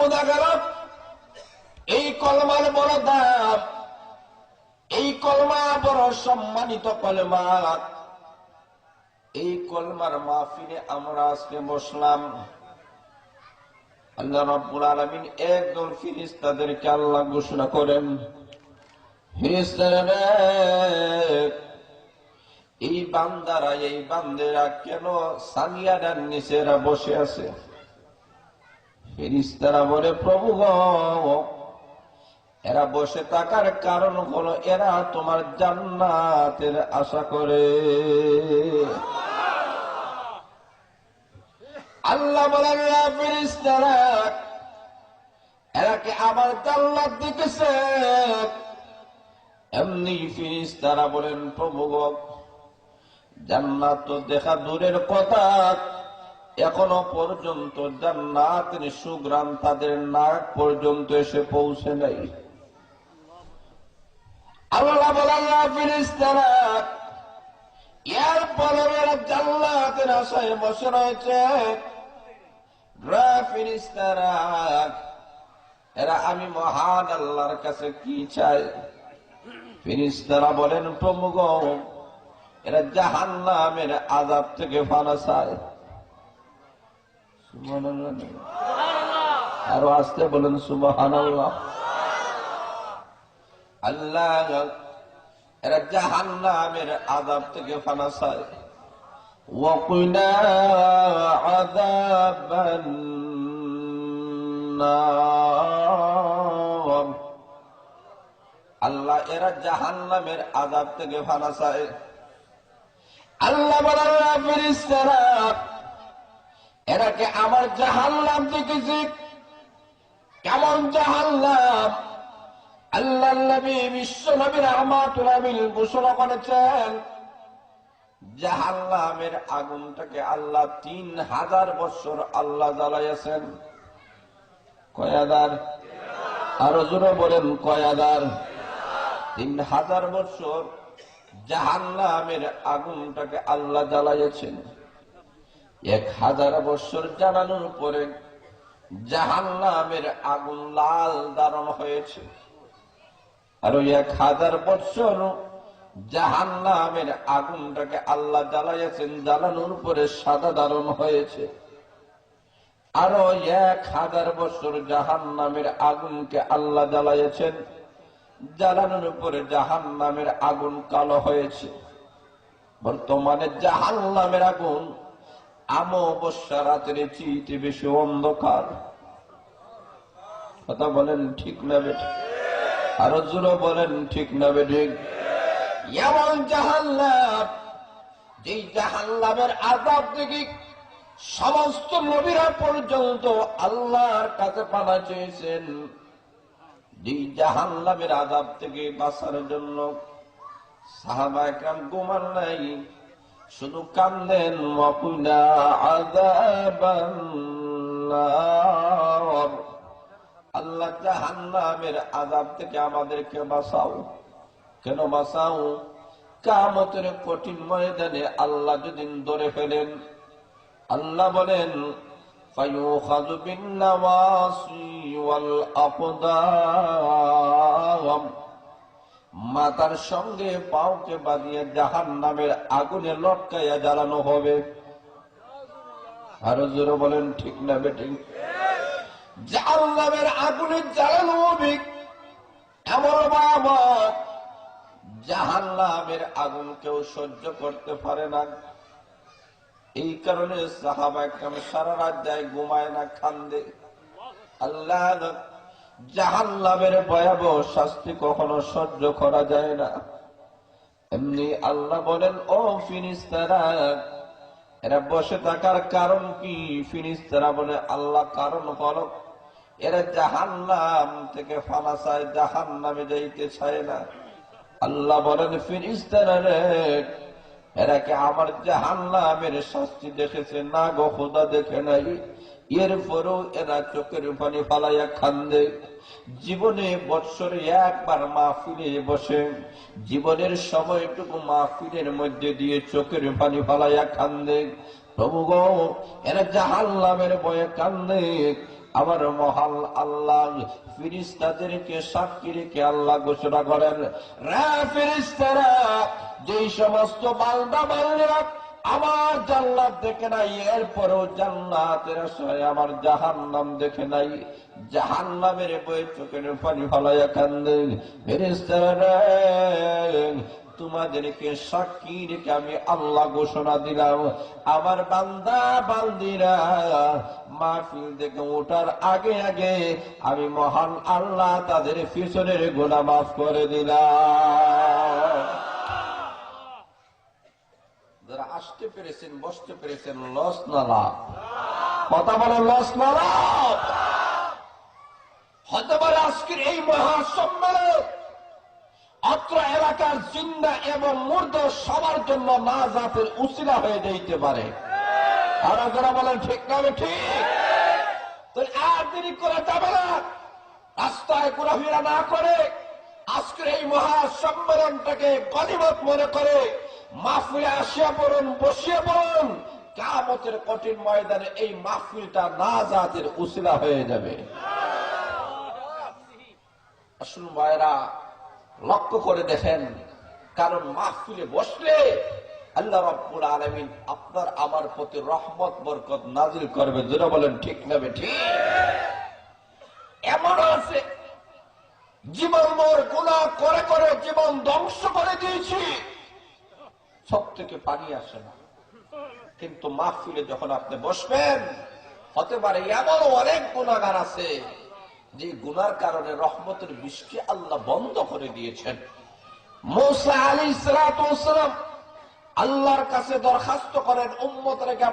বোঝা গেল এই কলমার বড় দাম এই কলমা বড় সম্মানিত কলমা। এই কলমার মাহফিলে আমরা আজকে বসলাম। আল্লাহ রাব্বুল একদল ফিরিস্তাদেরকে আল্লাহ ঘোষণা করেন ফিরিস্তারা এই বান্দারা, এই বান্দেরা কেন সানিয়াটার নিচেরা বসে আছে? ফিরিস্তারা বলে, প্রভু এরা বসে থাকার কারণ হলো, এরা তোমার জান্নাতের আশা করে। আল্লাহ "ইয়া ফেরেশতারা এরা জান্নাত দেখেছে এমনি ফিরিস্তারা বলেন, প্রভু জান্নাত তো দেখা দূরের কথা। এখনও পর্যন্ত জান্নাতের সুগ্রাম তাদের নাক পর্যন্ত এসে পৌঁছে নাই। আল্লাহ বলেন, "ইয়া ফেরেশতারা এরপরে এরা জান্নাতের আশায় বসে রয়েছে। ফিরিস্তারা এরা আমি মহান আল্লাহর কাছে কি চাই? ফিরিস্তারা বলেন, প্রমুখ, এরা জাহান নামের আজাব থেকে ফানা চায়। আরো আসতে বলেন সুবহান আল্লাহ আল্লাহ এরা জাহান নামের আজাব থেকে ফানা চায় وقنا عذاب النار আল্লাহ এরা জাহান নামের আজাব থেকে ফানা চায় আল্লাহ বলার ফিরিস্তারা এরাকে আমার জাহান নাম দেখেছি? কেমন জাহান নাম আল্লাহ নবী বিশ্ব নবীর রহমাতুল আমিন ঘোষণা করেছেন, জাহান্নামের আগুনটাকে আল্লাহ তিন হাজার বছর আল্লাহ জ্বালাইয়াছেন। কয়াদার আরও জোরে বলেন কয়াদার তিন হাজার বছর জাহান্নামের আগুনটাকে আল্লাহ জ্বালাইয়াছেন। এক হাজার বছর জ্বালানোর পরে জাহান্নামের আগুন লাল দারণ হয়েছে। আর ওই এক হাজার বছর জাহান নামের আগুনটাকে আল্লাহ জ্বালাইয়াছেন, জ্বালানোর পরে সাদা দারণ হয়েছে। আরও এক হাজার বছর জাহান নামের আগুনকে আল্লাহ জ্বালাইয়াছেন, জ্বালানোর পরে জাহান নামের আগুন কালো হয়েছে। বর্তমানে জাহান নামের আগুন আমবস্যা রাতের চিতে বেশি অন্ধকার। কথা বলেন ঠিক না বেঠিক আরও জোরে বলেন ঠিক না বেঠিক এমন জাহান্নাম, যেই জাহান্নামের আজাব থেকে সমস্ত নবীরা পর্যন্ত আল্লাহর কাছে পানা চেয়েছেন। যেই জাহান্নামের আজাব থেকে বাঁচার জন্য সাহাবা একরাম ঘুমান নাই। শুধু কান্দেন মকুনা আজাবান নার। আল্লাহ জাহান্নামের আজাব থেকে আমাদেরকে বাঁচাও কেন বাঁচাও কামতের কঠিন ময়দানে আল্লাহ যদি ধরে ফেলেন আল্লাহ বলেন فيؤخذ بالنواصي والأقدام মাতার সঙ্গে পাওকে বাঁধিয়ে জাহান নামের আগুনে লটকাইয়া জ্বালানো হবে। আরও জোরে বলেন, ঠিক না বেঠিক জাহান নামের আগুনে জ্বালানো হবে। এমন বাবা জাহান নামের আগুন কেউ সহ্য করতে পারে না। এই কারণে সাহাবা সারা রাত যায়, ঘুমায় না খান্দে আল্লাহ জাহান নামের ভয়াবহ শাস্তি কখনো সহ্য করা যায় না। এমনি আল্লাহ বলেন, ও ফিনিস্তারা, এরা বসে থাকার কারণ কি? ফিনিস্তারা বলে, আল্লাহ কারণ হলো, এরা জাহান নাম থেকে ফালা চায় জাহান নামে যাইতে চায় না। আল্লাহ বলেন ফিরিস্তারা রে এরা কি আমার জাহান নামের শাস্তি দেখেছে? না গো, খোদা দেখে নাই। এরপরেও এরা চোখের পানি ফালাইয়া খান্দে। জীবনে বৎসরে একবার মাহফিলে বসে। জীবনের সময়টুকু মাহফিলের মধ্যে দিয়ে চোখের পানি ফালাইয়া খান্দে। প্রভু গো, এরা জাহান নামের বয়ে কান্দে। আমার মহাল আল্লাহ ফিরিস্তাদেরকে সাক্ষী রেখে আল্লাহ ঘোষণা করেন, রা ফিরিস্তারা যেই সমস্ত বালদা বালরা আমার জান্নাত দেখে নাই, এরপরেও জান্নাতের আশায় আমার জাহান নাম দেখে নাই। জাহান নামের বই চোখের পানি ফলাইয়া কান্দে তোমাদেরকে সাক্ষী রেখে আমি আল্লাহ ঘোষণা দিলাম। আমার বান্দা, বান্দিরা, মাহফিল থেকে ওঠার আগে আগে আমি মহান আল্লাহ তাদের পিছনের গোনা মাফ করে দিলাম যারা আসতে পেরেছেন, বসতে পেরেছেন, লস না লাভ। কথা বলে লস না লাভ। হতে পারে আজকের এই মহাসম্মেলন, অত্র এলাকার জিন্দা এবং মূর্দ সবার জন্য না জাতের উচিলা হয়ে যাইতে পারে। আর যারা বলেন, ঠিক না ঠিক? তো আর দেরি করা যাবে না। রাস্তায় ঘোরাফেরা না করে আজকের এই মহাসম্মেলনটাকে গণিমত মনে করে মাহফিলে আসিয়া পড়ুন, বসিয়ে পড়ুন। কামতের কঠিন ময়দানে এই মাহফিলটা না জাতের উচিলা হয়ে যাবে। আসুন ভাইরা লক্ষ্য করে দেখেন, কারণ মাহফিলে বসলে আল্লাহ রব্বুল আলমিন আপনার, আমার প্রতি রহমত, বরকত নাজিল করবে। যেটা বলেন, ঠিক নেবে ঠিক? এমন আছে, জীবন মোর গুণা করে করে জীবন ধ্বংস করে দিয়েছি। সব থেকে পানি আসে না। কিন্তু মাহফিলে যখন আপনি বসবেন হতে পারে এমন অনেক গুণাগার আছে, যে গুনার কারণে রহমতের বৃষ্টি আল্লাহ বন্ধ করে দিয়েছেন। আল্লাহর কাছে দরখাস্ত করেন উম্মত রেখা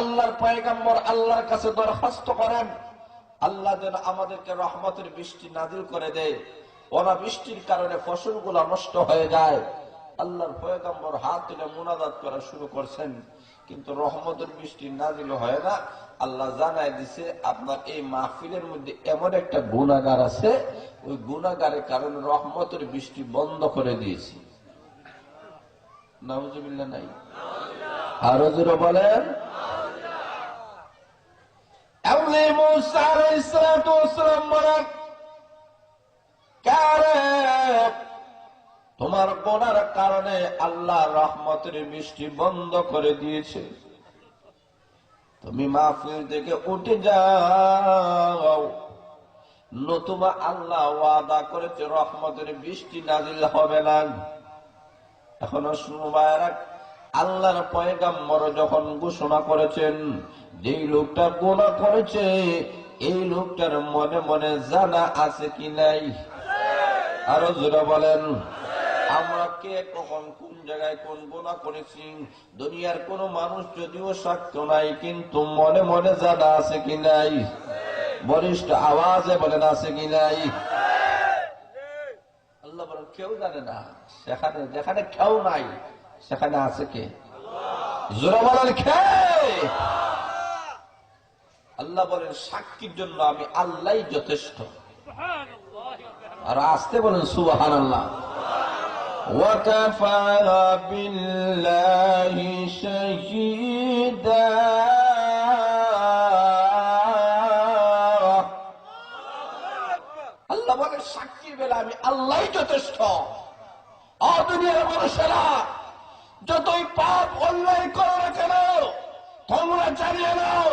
আল্লাহর পয়গাম্বর আল্লাহর কাছে দরখাস্ত করেন, আল্লাহ যেন আমাদেরকে রহমতের বৃষ্টি নাজিল করে দেয়। ওরা বৃষ্টির কারণে ফসলগুলো নষ্ট হয়ে যায়। আল্লাহর পয়গাম্বর হাত তুলে মুনাদাত করা শুরু করছেন। কিন্তু রহমতের বৃষ্টি নাজিল হয় না। আল্লাহ জানায় দিছে, আপনার এই মাহফিলের মধ্যে এমন একটা গুণাগার আছে, ওই গুণাগারের কারণে রহমতের বৃষ্টি বন্ধ করে দিয়েছি। বলেন। তোমার গোনার কারণে আল্লাহ রহমতের বৃষ্টি বন্ধ করে দিয়েছে। তুমি মাহফিল থেকে উঠে যাও। নতুবা আল্লাহ ওয়াদা করেছে, রহমতের বৃষ্টি নাজিল হবে না। এখনও শুনবায়রা আল্লাহর পয়গাম্বর যখন ঘোষণা করেছেন, যেই লোকটা গোনা করেছে, এই লোকটার মনে মনে জানা আছে কি নাই? আরও জোরে বলেন। আমরা কে কখন কোন জায়গায় কোন গোনা করেছি? দুনিয়ার কোন মানুষ যদিও সাক্ষ্য নাই, কিন্তু মনে মনে জানা আছে কি নাই? বরিষ্ঠ আওয়াজে বলেন, আছে কি নাই? আল্লাহ বলেন, কেউ জানে না। সেখানে, যেখানে কেউ নাই, সেখানে আছে কে? জোরা বলেন খে আল্লাহ বলেন, সাক্ষীর জন্য আমি আল্লাহ যথেষ্ট। আর আসতে বলেন সুবাহান আল্লাহ وكفى بالله شهيدا আল্লাহ বলে সাক্ষীর বেলা আমি আল্লাহ যথেষ্ট অদুনিয়ার মানুষেরা যতই পাপ অন্যায় করো না কেন তোমরা জানিয়ে নাও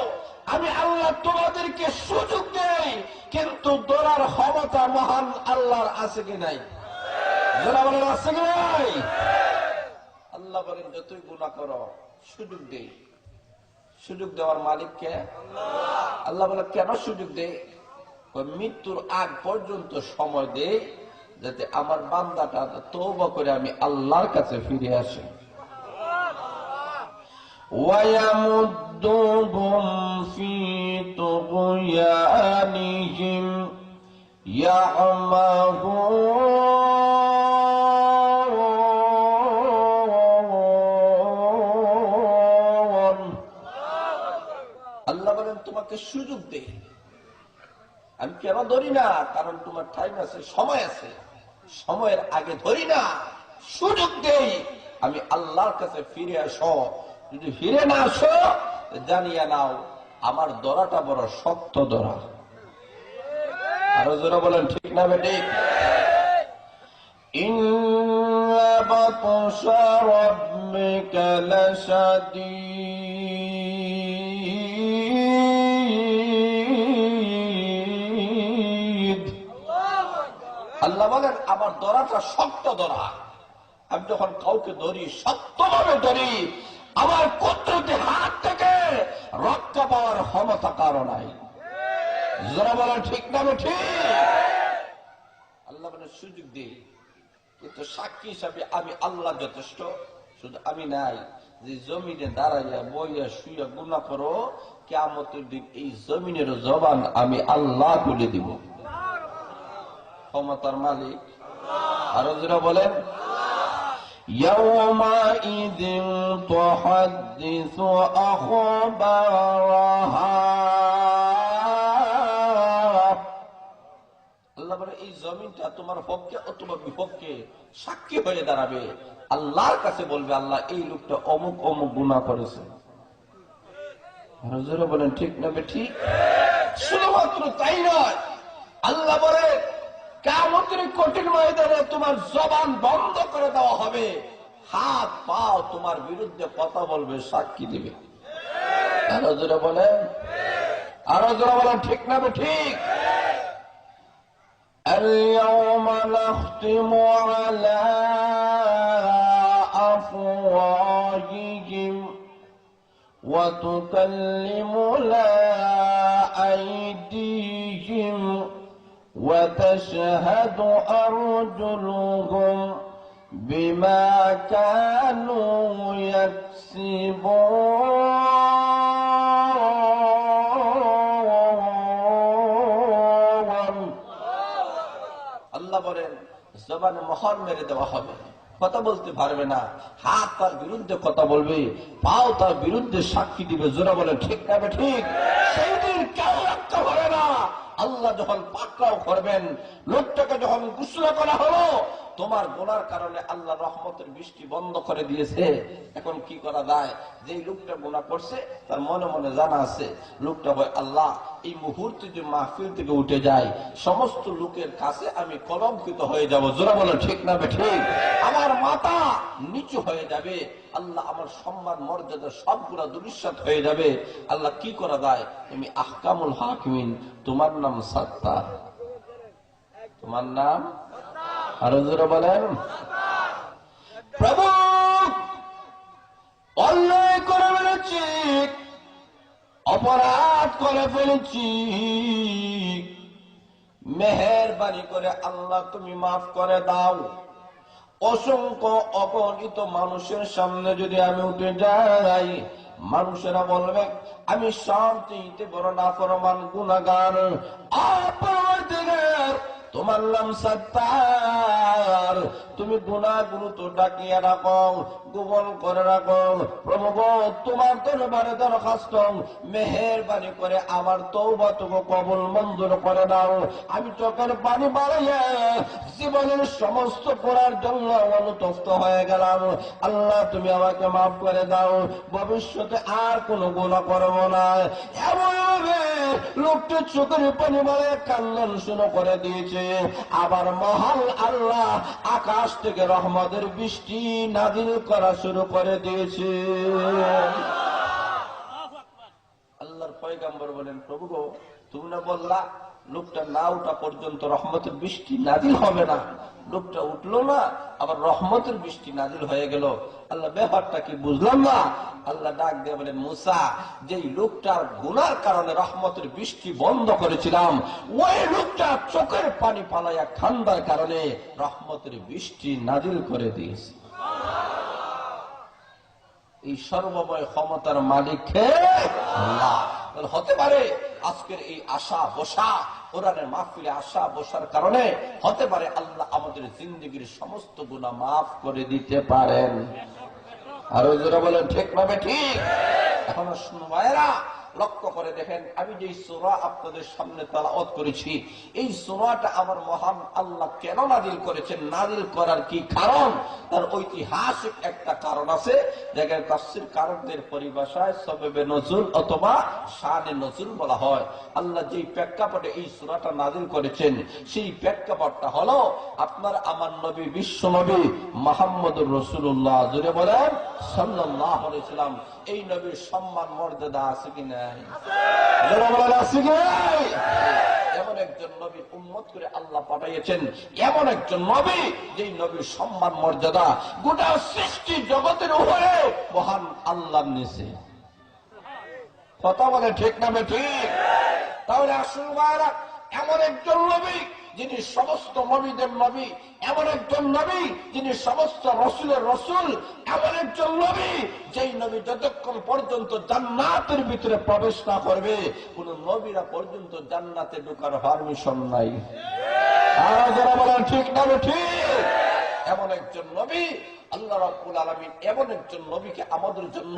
আমি আল্লাহ তোমাদেরকে সুযোগ দেই কিন্তু দোলার ক্ষমতা মহান আল্লাহর আছে কি নাই আল্লাহ বলেন যতই গুণা করো সুযোগ দেই সুযোগ দেওয়ার মালিককে আল্লাহ বলে কেন সুযোগ দেয় ওই মৃত্যুর আগ পর্যন্ত সময় দেয় যাতে আমার বান্দাটা তৌবা করে আমি আল্লাহর কাছে ফিরে আসি ويمدهم في طغيانهم يعمهون করতে সুযোগ দেই। আমি কেন ধরি না? কারণ তোমার টাইম আছে, সময় আছে। সময়ের আগে ধরি না, সুযোগ দেই। আমি আল্লাহর কাছে ফিরে আসো। যদি ফিরে না আসো জানিয়ে নাও, আমার দরাটা বড় শক্ত দরা আরও জোরে বলেন, ঠিক না বেটি ইন্দ্র বৎস রব্বিকা লাশাদী। আল্লাহ বলেন, আমার দরাটা শক্ত দরা আমি যখন কাউকে ধরি, শক্তভাবে ধরি, আমার কুদরতি হাত থেকে রক্ষা পাওয়ার ক্ষমতা কারও নাই। যারা বলেন, ঠিক না ঠিক? আল্লাহ বলে সুযোগ দিই কিন্তু সাক্ষী হিসাবে আমি আল্লাহ যথেষ্ট। শুধু আমি নাই, যে জমিনে দাঁড়াইয়া, বইয়া, শুইয়া গুণা করো কেমতের দিন এই জমিনের জবান আমি আল্লাহ তুলে দিব। ক্ষমতার মালিক আরো যারা বলেন يومئذ تحدث أخبارها আল্লাহ বলে এই জমিনটা তোমার পক্ষে অথবা বিপক্ষে সাক্ষী হয়ে দাঁড়াবে আল্লাহর কাছে বলবে আল্লাহ এই লোকটা অমুক অমুক গুণা করেছে হজরে বলেন ঠিক না বে ঠিক শুধুমাত্র তাই নয় আল্লাহ বলে কেমতের কঠিন ময়দানে তোমার জবান বন্ধ করে দেওয়া হবে হাত পাও তোমার বিরুদ্ধে কথা বলবে সাক্ষী দিবে আরো জোরে বলেন আরো জোরে বলেন ঠিক না বে ঠিক اليوم نختم على أفواههم وتكلمنا أيديهم وتشهد أرجلهم بما كانوا يكسبون আল্লাহ বলেন জবানে মহর মেরে দেওয়া হবে কথা বলতে পারবে না। হাত তার বিরুদ্ধে কথা বলবে, পাও তার বিরুদ্ধে সাক্ষী দিবে, জোরা বলে, ঠিক না ঠিক? সেই দিন কেউ রক্ষা হবে না। আল্লাহ যখন পাকড়াও করবেন, লোকটাকে যখন গুসলা করা হলো তোমার গোনার কারণে আল্লাহ রহমতের বৃষ্টি বন্ধ করে দিয়েছে। এখন কি করা যায়? যে লোকটা গোনা করছে, তার মনে মনে জানা আছে, লোকটা হয় আল্লাহ, এই মুহূর্তে যে মাহফিল থেকে উঠে যায় সমস্ত লোকের কাছে আমি কলঙ্কিত হয়ে যাব। জোরা বলে, ঠিক না ঠিক? আমার মাথা নিচু হয়ে যাবে। আল্লাহ আমার সম্মান, মর্যাদা সবগুলা দুরিশ্বাত হয়ে যাবে। আল্লাহ কি করা যায়? তুমি আহকামুল হাকিমিন, তোমার নাম সাত্তার। তোমার নাম আরও জোরে বলেন। প্রভু, অন্যায় করে ফেলেছি, অপরাধ করে ফেলেছি। মেহেরবানি করে আল্লাহ তুমি মাফ করে দাও। অসংখ্য অগণিত মানুষের সামনে যদি আমি উঠে যাই, মানুষেরা বলবে, আমি শান্তিতে বড় নাফরমান গুণাগার অপরাধীদের তোমার নাম সত্তার তুমি গুণাগুলো তো ডাকিয়ে রাখো গোপন করে রাখো। প্রভু তোমার দরবারে দরখাস্ত। মেহেরবানি করে আমার তৌবা তোকে কবল মঞ্জুর করে দাও আমি চোখের পানি বাড়াইয়া জীবনের সমস্ত করার জন্য অনুতপ্ত হয়ে গেলাম। আল্লাহ, তুমি আমাকে মাফ করে দাও। ভবিষ্যতে আর কোনো গুণা করব না। এমন লোকটি চোখের পানি বাড়ে কান্নান শুনো করে দিয়েছে। আবার মহাল আল্লাহ আকাশ থেকে রহমতের বৃষ্টি নাদিল করা শুরু করে দিয়েছে। আল্লাহর পয়গাম্বর বলেন, প্রভু তুমি না বললা লোকটা না উঠা পর্যন্ত রহমতের বৃষ্টি নাজিল হবে না। লোকটা উঠল না, আবার রহমতের বৃষ্টি নাজিল হয়ে গেল। আল্লাহ ব্যাপারটা কি বুঝলাম না? আল্লাহ ডাক দিয়ে বলেন, মুসা, যেই লোকটার গুনার কারণে রহমতের বৃষ্টি বন্ধ করেছিলাম, ওই লোকটা চোখের পানি পালাইয়া ঠান্ডার কারণে রহমতের বৃষ্টি নাজিল করে দিয়েছে। এই সর্বময় ক্ষমতার মালিক হতে পারে আজকের এই আশা বসা, কোরআনের মাহফিলে আশা বসার কারণে হতে পারে আল্লাহ আমাদের জিন্দগির সমস্ত গুণা মাফ করে দিতে পারেন। আরও জোরা বলেন, ঠিক ভাবে ঠিক? এখন শুনবায়রা লক্ষ্য করে দেখেন, আমি যে সোরা আপনাদের সামনে তালাওয়াত করেছি, এই সোরাটা আমার মহান আল্লাহ কেন নাজিল করেছেন? নাজিল করার কি কারণ? তার ঐতিহাসিক একটা কারণ আছে। দেখেন, তাফসির কারণদের পরিভাষায় সবেবে নজরুল অথবা শানে নজরুল বলা হয়। আল্লাহ যেই প্রেক্ষাপটে এই সুরাটা নাজিল করেছেন, সেই প্রেক্ষাপটটা হলো আপনার আমার নবী বিশ্ব নবী মোহাম্মদুর রসুল্লাহ জুড়ে বলেন সাল্লাহ এই নবীর সম্মান মর্যাদা আছে কি এমন একজন নবীর উম্মত করে আল্লাহ পাঠাইয়েছেন। এমন একজন নবী নবীর সম্মান, মর্যাদা গোটা সৃষ্টি জগতের উপরে মহান আল্লাহ নিচে। কথা বলে ঠিক নামে ঠিক? তাহলে আসুন এমন একজন নবী যিনি সমস্ত নবীদের নবী, এমন একজন নবী যিনি সমস্ত রসুলের রসুল, এমন একজন নবী যেই নবী যতক্ষণ পর্যন্ত জান্নাতের ভিতরে প্রবেশ না করবে, কোন নবীরা পর্যন্ত জান্নাতে ঢোকার পারমিশন নাই। ঠিক নামে ঠিক? এমন একজন নবী আল্লাহ রাব্বুল আলামিন এমন একজন নবীকে আমাদের জন্য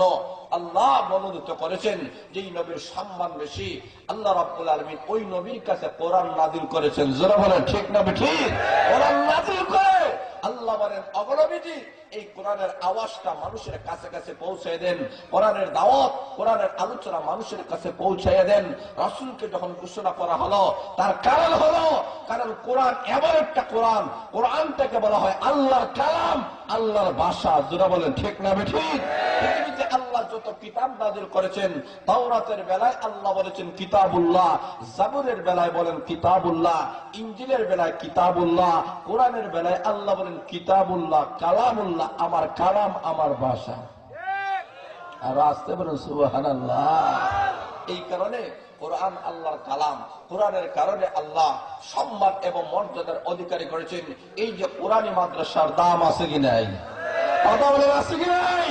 আল্লাহ মনোনীত করেছেন, যেই নবীর সম্মান বেশি। আল্লাহ রাব্বুল আলামিন ওই নবীর কাছে কোরআন নাদিল করেছেন। যারা বলেন, ঠিক না ঠিক? কোরআন নাদিল করে। আল্লাহ বলেন এই কোরআনের আওয়াজটা মানুষের কাছে কাছে পৌঁছে দেন। কোরআনের দাওয়াত, কোরআনের আলোচনা মানুষের কাছে পৌঁছাইয়া দেন। রসুলকে যখন ঘোষণা করা হলো, তার কারণ হলো, কারণ কোরআন এমন একটা কোরআন। কোরআনটাকে বলা হয় আল্লাহর কালাম। আল্লাহর ভাষা। যারা বলেন, ঠিক না ঠিক পৃথিবীতে আল্লাহ যত কিতাব নাজিল করেছেন, তাওরাতের বেলায় আল্লাহ বলেছেন কিতাবুল্লাহ, জাবুরের বেলায় বলেন কিতাবুল্লাহ ইঞ্জিলের বেলায় কিতাবুল্লাহ, কোরআনের বেলায় আল্লাহ বলেন কিতাবুল্লাহ, কালামুল্লাহ, আমার কালাম আমার ভাষা। আর আসতে বলেন সুবাহান এই কারণে কোরআন আল্লাহর কালাম, কোরআনের কারণে আল্লাহ সম্মান এবং মর্যাদার অধিকারী করেছেন। এই যে কোরআনী মাদ্রাসার দাম আছে কি নাই? কথা বলেন আছে কি নাই?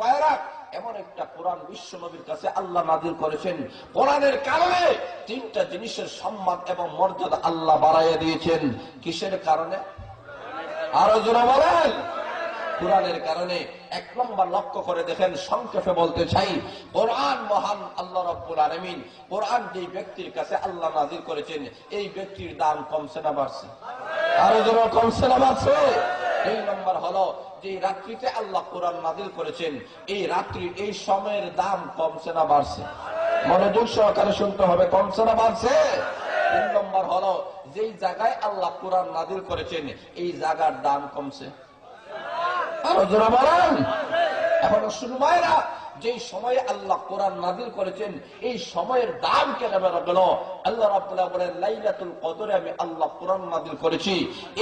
এখন এমন একটা কোরআন বিশ্ব নবীর কাছে আল্লাহ নাজিল করেছেন। কোরআনের কারণে তিনটা জিনিসের সম্মান এবং মর্যাদা আল্লাহ বাড়াইয়া দিয়েছেন। কিসের কারণে? আরও জোরে বলেন। কোরআনের কারণে এক নম্বর লক্ষ্য করে দেখেন, সংক্ষেপে বলতে চাই, কোরআন মহান আল্লাহ রব্বুল আলমিন, কোরআন যে ব্যক্তির কাছে আল্লাহ নাজির করেছেন, এই ব্যক্তির দাম কমছে না বাড়ছে? আরও জোরে কমছে না বাড়ছে? এই নম্বর হলো যে রাত্রিতে আল্লাহ কোরআন নাজিল করেছেন, এই রাত্রির এই সময়ের দাম কমছে না বাড়ছে। মনোযোগ সহকারে শুনতে হবে, কমছে না বাড়ছে? তিন নম্বর হলো যেই জায়গায় আল্লাহ কোরআন নাজিল করেছেন, এই জায়গার দাম কমছে। আরও জোরা বলেন। এখন মায়েরা যেই সময়ে আল্লাহ কোরআন নাজিল করেছেন, এই সময়ের দাম কেন গেল আল্লাহ রাবুল্লাহ বলেন, লাইলাতুল কদরে আমি আল্লাহ কোরআন নাজিল করেছি।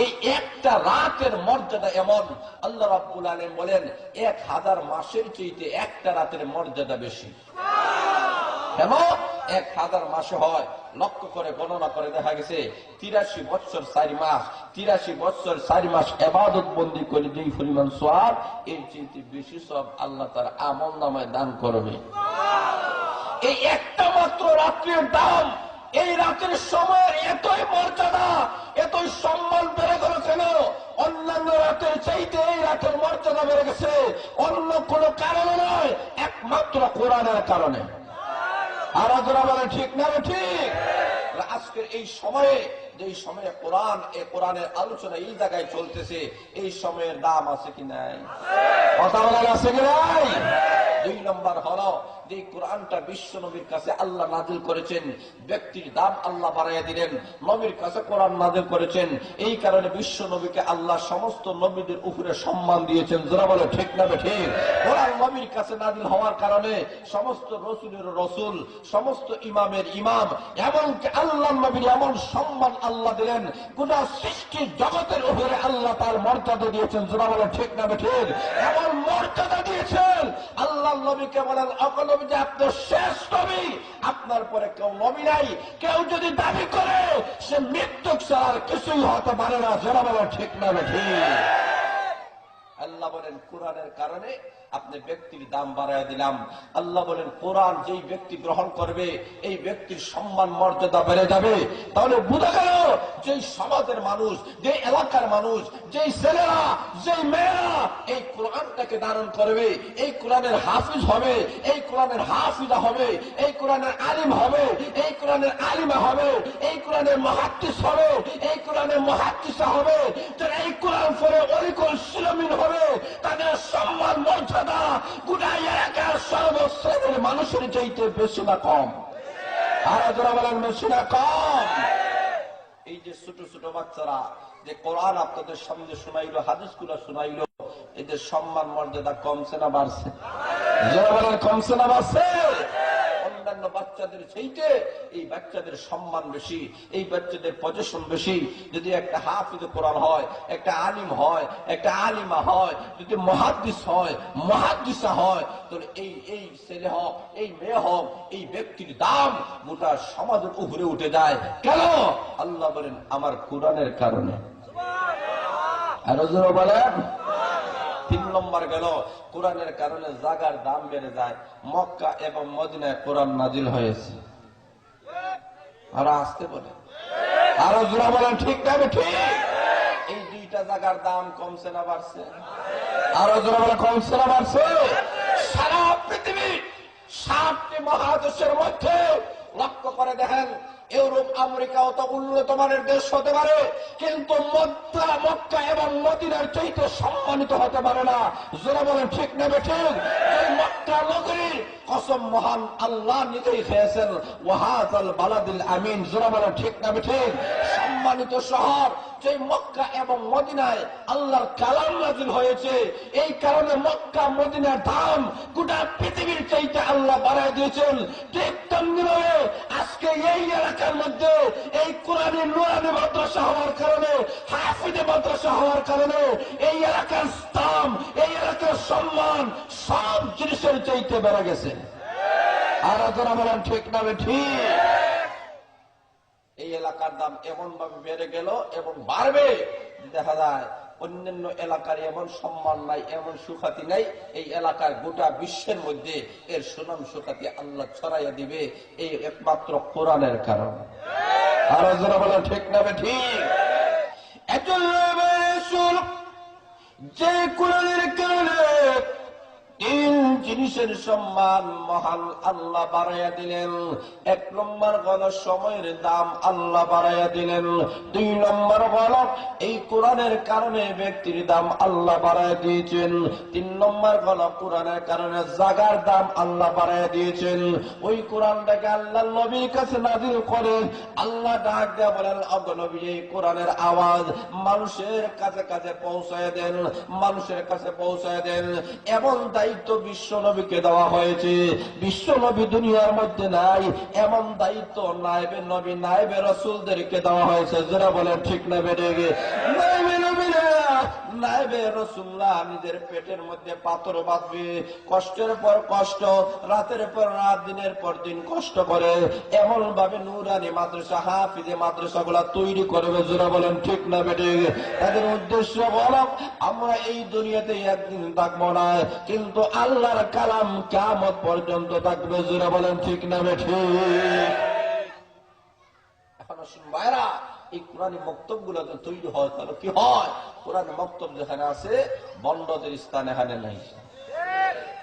এই একটা রাতের মর্যাদা এমন। আল্লাহ রাব্বুল আলম বলেন, এক হাজার মাসের চেয়েতে একটা রাতের মর্যাদা বেশি। কেন? এক হাজার মাসে হয়। লক্ষ্য করে গণনা করে দেখা গেছে, তিরাশি বছর চারি মাস, তিরাশি বছর চারি মাস এবাদত বন্দি করে যেই পরিমাণ সব এই চিন্তি বেশি সব আল্লাহ তার আমল নামায় দান করবে। এই একটা মাত্র রাত্রির দাম, এই রাতের সময়ের এতই মর্যাদা, এতই সম্মান বেড়ে গেল কেন অন্যান্য রাতের চাইতে এই রাতের মর্যাদা বেড়ে গেছে। অন্য কোনো কারণে নয়, একমাত্র কোরআনের কারণে। আরাধনা বলে ঠিক না ঠিক? আজকের এই সময়ে যে সময়ে কোরআন, এ কোরআনের আলোচনা এই জায়গায় চলতেছে, এই সময়ের দাম আছে কি নাই? কথা বলার আছে কি নাই? দুই নম্বর হলো যে কোরআনটা বিশ্ব নবীর কাছে আল্লাহ নাজিল করেছেন, ব্যক্তির দাম আল্লাহ বাড়াইয়া দিলেন, নবীর কাছে কোরআন নাজিল করেছেন, এই কারণে বিশ্ব নবীকে আল্লাহ সমস্ত নবীদের উপরে সম্মান দিয়েছেন। যারা বলে, ঠিক না ঠিক কোরআন নবীর কাছে নাজিল হওয়ার কারণে সমস্ত রসুলের রসুল, সমস্ত ইমামের ইমাম, এমনকি আল্লাহ নবীর এমন সম্মান আল্লাহ দিলেন, গোটা সৃষ্টি জগতের উপরে আল্লাহ তার মর্যাদা দিয়েছেন। যারা বলে, ঠিক না ঠিক এমন মর্যাদা দিয়েছেন, আল্লাহ নবীকে বলেন অকলবী যে আপনার শেষ নবী আপনার পরে কেউ নবী নাই, কেউ যদি দাবি করে, সে মৃত্যু ছাড়ার কিছুই হতে পারে না। সেটা বলে, ঠিক না, ঠিক? আল্লাহ বলেন, কোরআনের কারণে আপনি ব্যক্তির দাম বাড়ায় দিলাম। আল্লাহ বলেন, কোরআন যেই ব্যক্তি গ্রহণ করবে, এই ব্যক্তির সম্মান, মর্যাদা বেড়ে যাবে। তাহলে বোঝা গেল, যেই সমাজের মানুষ যে এলাকার মানুষ, যেই ছেলেরা, যেই মেয়েরা এই কোরআনটাকে ধারণ করবে, এই কোরআনের হাফিজ হবে, এই কোরআনের হাফিজা হবে, এই কোরআনের আলিম হবে, এই কোরআনের আলিমা হবে, এই কোরআনের মহাত্মিস হবে, এই কোরআনের মহাত্মিসা হবে। এই কোরআন পরে অরিকল শিলমিন হবে, তাদের সম্মান, মর্যাদা মানুষের চাইতে বেশি না কম। আর যারা বলেন বেশি না, কম। এই যে ছোট ছোট বাচ্চারা, যে কোরআন আপনাদের সামনে শোনাইলো হাদিসগুলো শোনাইলো, এদের সম্মান মর্যাদা কমছে না বাড়ছে? যারা বলেন কমছে না বাড়ছে? বাচ্চাদের চাইতে এই বাচ্চাদের সম্মান বেশি এই বাচ্চাদের পজিশন বেশি। যদি একটা হাফিজ কোরআন হয় একটা আলিম হয় একটা আলিমা হয় যদি মহাদ্দিস হয় মহাদ্দিসা হয় তাহলে এই এই ছেলে হোক এই মেয়ে হোক এই ব্যক্তির দাম গোটা সমাজের উপরে উঠে যায়। কেন? আল্লাহ বলেন আমার কোরআনের কারণে। আরও বলেন। তিন নম্বর গেল, কোরআনের কারণে জাগার দাম বেড়ে যায়। মক্কা এবং মদিনায় কোরআন নাজিল হয়েছে। আরও আসতে বলে। আরও জোড়া বলেন, ঠিক না ঠিক? এই দুইটা জায়গার দাম কমছে না বাড়ছে? আরও জোড়া বলে কমছে না বাড়ছে? সারা পৃথিবী সাতটি মহাদেশের মধ্যে লক্ষ্য করে দেখেন ইউরোপ, আমেরিকা অত উন্নত মানের দেশ হতে পারে, কিন্তু মদ্রা মক্কা এবং মদিনার চাইতে সম্মানিত হতে পারে না। জোরা বলেন, ঠিক নেবে ঠিক? এই মক্কা নগরীর কসম মহান আল্লাহ নিজেই খেয়েছেন। ওয়াহাজ আল বালাদিল আমিন। যারা বলেন, ঠিক নেবে ঠিক? সম্মানিত শহর, যে মক্কা এবং মদিনায় আল্লাহর কালাম নাজিল হয়েছে, এই কারণে মক্কা, মদিনার দাম গোটা পৃথিবীর চাইতে আল্লাহ বাড়ায় দিয়েছেন। ঠিক তেমনি ভাবে আজকে এই এলাকার মধ্যে এই কোরআনী নুরানি মাদ্রাসা হওয়ার কারণে হাফিদে মাদ্রাসা হওয়ার কারণে এই এলাকার দাম, এই এলাকার সম্মান সব জিনিসের চাইতে বেড়ে গেছে। আর যারা বলেন, ঠিক নামে ঠিক? এই এলাকার দাম এমন ভাবে বেড়ে গেল এবং বাড়বে। দেখা যায়, অন্যান্য এলাকার এমন সম্মান নাই, এমন সুখাতি নাই। এই এলাকার গোটা বিশ্বের মধ্যে এর সুনাম সুখাতি আল্লাহ ছড়াইয়া দিবে, এই একমাত্র কোরআনের কারণ। ঠিক নামে ঠিক? যে কোরআনের কারণে তিন জিনিসের সম্মান মহান আল্লাহ বাড়াইয়া দিলেন। এক নম্বর গল সময়ের দাম আল্লাহ বাড়াইয়া দিলেন। দুই নম্বর গল এই কোরআনের কারণে ব্যক্তির দাম আল্লাহ বাড়াইয়া দিয়েছেন। তিন নম্বর গল কোরআনের কারণে জাগার দাম আল্লাহ বাড়াইয়া দিয়েছেন। ওই কোরআনটাকে আল্লাহ নবীর কাছে নাজিল করে আল্লাহ ডাক দেয়া বলেন অগনবী এই কোরআনের আওয়াজ মানুষের কাছে কাছে পৌঁছায় দেন, মানুষের কাছে পৌঁছায় দেন। এমন দায়িত্ব বিশ্ব নবীকে দেওয়া হয়েছে। বিশ্বনবী দুনিয়ার মধ্যে নাই, এমন দায়িত্ব নাইবে নবী নাইবে রসুলদেরকে দেওয়া হয়েছে। যারা বলেন, ঠিক নেবে নবীরা নিজের পেটের মধ্যে পাথর বাঁধবে। কষ্টের পর কষ্ট, রাতের পর রাত, দিনের পর দিন কষ্ট করে। এমন ভাবে নুরানি মাদ্রাসা, হাফিজে মাদ্রাসা গুলা তৈরি করবে যারা বলেন ঠিক না বেটে তাদের উদ্দেশ্য বল আমরা এই দুনিয়াতে একদিন থাকব না, কিন্তু আল্লাহর কালাম কামত পর্যন্ত থাকবে যারা বলেন ঠিক না বেঠে? এখন ভাইরা এই কোরআনী মক্তবগুলো তৈরি হয় তাহলে কি হয়? কোরআন মক্তব যেখানে আছে বন্ডদের স্থান এখানে নাই।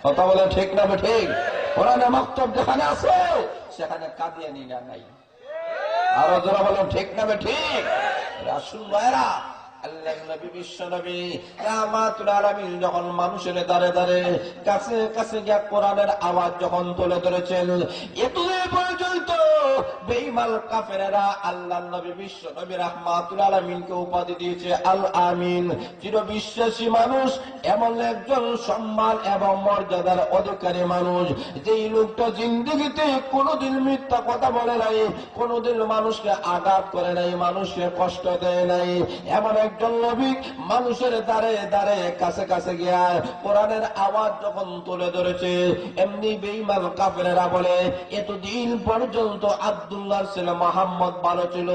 কথা বলে ঠিক না ঠিক? কোরআনে মক্তব যেখানে আছে, সেখানে কাদিয়ানিরা নাই। আরও যারা বলেন ঠিক না ঠিক? রাসুল ভাইরা উপাধি দিয়েছে, আল আমিন। চির বিশ্বাসী মানুষ, এমন একজন সম্মান এবং মর্যাদার অধিকারী মানুষ, যেই লোকটা জিন্দগিতে কোনোদিন মিথ্যা কথা বলে নাই, কোনোদিন মানুষকে আঘাত করে নাই, মানুষকে কষ্ট দেয় নাই, এমন একজন নবী মানুষের দ্বারে দ্বারে কাছে কাছে গিয়া কোরআনের আওয়াজ যখন তুলে ধরেছে, এমনি বেইমান কাফেরেরা বলে, এতদিন পর্যন্ত আব্দুল্লাহ ছিল মোহাম্মদ ভালো ছিল,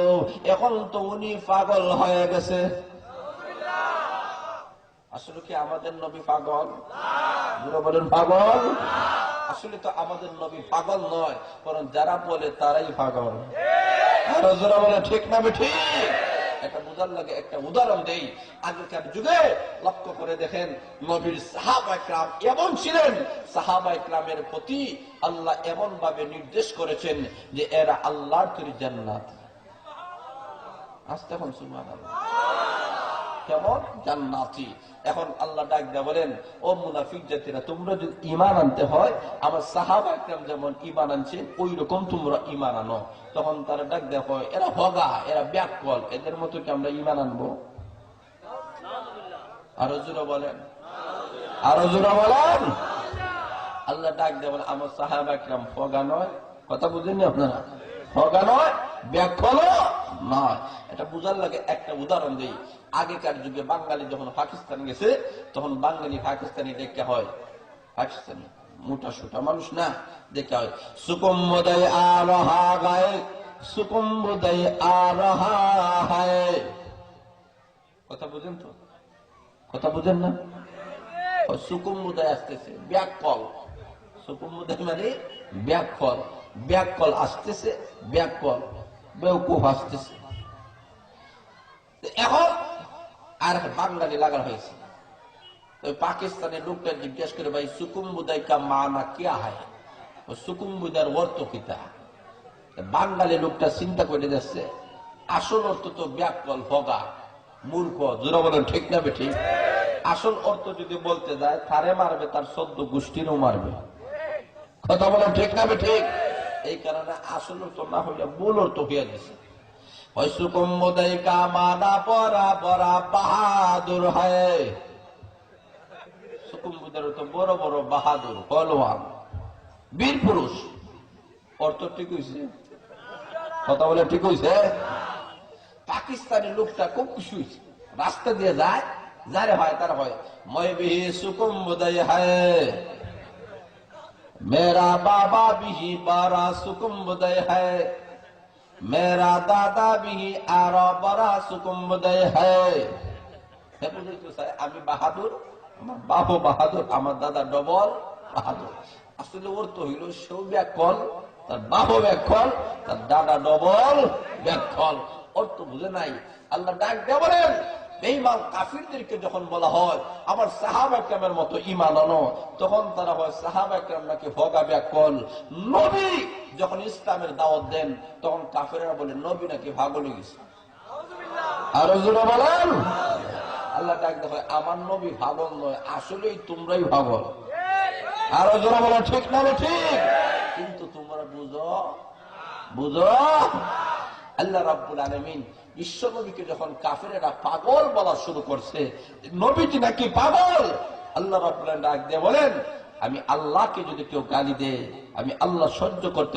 এখন তো উনি পাগল হয়ে গেছে। আসলে কি আমাদের নবী পাগল? বলেন, পাগল? আসলে তো আমাদের নবী পাগল নয়, বরং যারা বলে তারাই পাগল। বলে, ঠিক না ঠিক বোঝার লাগে একটা উদাহরণ দেই। আগেকার যুগে লক্ষ্য করে দেখেন নবীর সাহাবা ইকরাম এমন ছিলেন, সাহাবা ইকরামের প্রতি আল্লাহ এমন ভাবে নির্দেশ করেছেন যে এরা আল্লাহর তৈরি জান্নাত। আসতে এখন সুবহানাল্লাহ। কেমন? জান্নাতি। এখন আল্লাহ ডাক দেয়া বলেন, ও মুনাফিক জাতিরা, তোমরা যদি ইমান আনতে হয়, আমার সাহাবা একরাম যেমন ইমান আনছেন ওই রকম তোমরা ইমান আনো। তখন তারা ডাক দেওয়া হয়, এরা হগা এরা ব্যাককল এদের মতো কি আমরা ইমান আনব? আরও জোরে বলেন। আরও জোরে বলেন। আল্লাহ ডাক দেয়া বলেন আমার সাহাবা একরাম হগা নয়। কথা বুঝেননি আপনারা? ফগা নয়? ব্যাককলও নয় এটা বুঝার লাগে একটা উদাহরণ দিই। আগেকার যুগে বাঙালি যখন পাকিস্তান গেছে, তখন বাঙালি পাকিস্তানি দেখতে হয়। পাকিস্তানি। মোটা সোটা মানুষ না দেখতে হয়। সুকুম্বদয় আরহা গায়ে সুকুম্বদয় হায়। কথা বুঝেন তো? কথা বুঝেন না? সুকুম্বুদায় আসতেছে, ব্যাককল। সুকুম্বুদায় মানে ব্যাককল। ব্যাককল আসতেছে, ব্যাককল। বেউকুফ আসতেছে এখন আর বাঙালি লাগা হয়েছে। ওই পাকিস্তানের লোকটা জিজ্ঞেস করে, ভাই সুকুম্বুদাই কা মানা কিয়া হয়? ও সুকুম্বুদার অর্থ কিতা বাঙালি লোকটা চিন্তা করে যাচ্ছে, আসল অর্থ তো ব্যাকল ভগা, মূর্খ জোরা বলেন ঠিক না বে ঠিক আসল অর্থ যদি বলতে যায়, তারে মারবে, তার সদ্য গোষ্ঠীরও মারবে। কথা বলেন ঠিক না বে ঠিক এই কারণে আসল অর্থ না হইলে মূল অর্থ হইয়া দিছে সুকুম্বুদাই কা মানা পরা পরা বাহাদুর হয় তো অর্থ কথা বলে ঠিক হয়েছে পাকিস্তানি লোকটা খুব খুশি হয়েছে রাস্তা দিয়ে যায়, যারে হয় তার হয়। মই বিহি সুকুম্বুদয় হয়। मेरा बाबा भी बारा सुकुम्बदय है मेरा दादा भी आरा बड़ा सुकुम्बदय है হে বুঝাইতে চাই, আমি বাহাদুর আমার বাপও বাহাদুর আমার দাদা ডবল বাহাদুর আসলে ওর তো হইল সেও ব্যাকল তার বাপও ব্যাকল তার দাদা ডবল ব্যাকল ওর তো বুঝে নাই আল্লাহ ডাক দিয়ে বেঈমান কাফিরদেরকে যখন বলা হয়, আমার সাহাব একরামের মতো ইমান আনো, তখন তারা হয়, সাহাব একরাম নাকি ভগা ব্যাকল। নবী যখন ইসলামের দাওয়াত দেন, তখন কাফিরেরা বলে, নবী নাকি ভাগল বলেন। আল্লাহ ডাক আমার নবী ভাগল নয়, আসলেই ভাগল। ঠিক ঠিক? কিন্তু তোমরা বুঝো বুঝো? আল্লাহ আলামিন বিশ্ব নবীকে যখন কাফেরেরা পাগল বলা শুরু করছে নবীটি নাকি পাগল? আল্লাহ ডাক দিয়ে বলেন, আমি আল্লাহকে যদি কেউ গালি দেয়, আমি আল্লাহ সহ্য করতে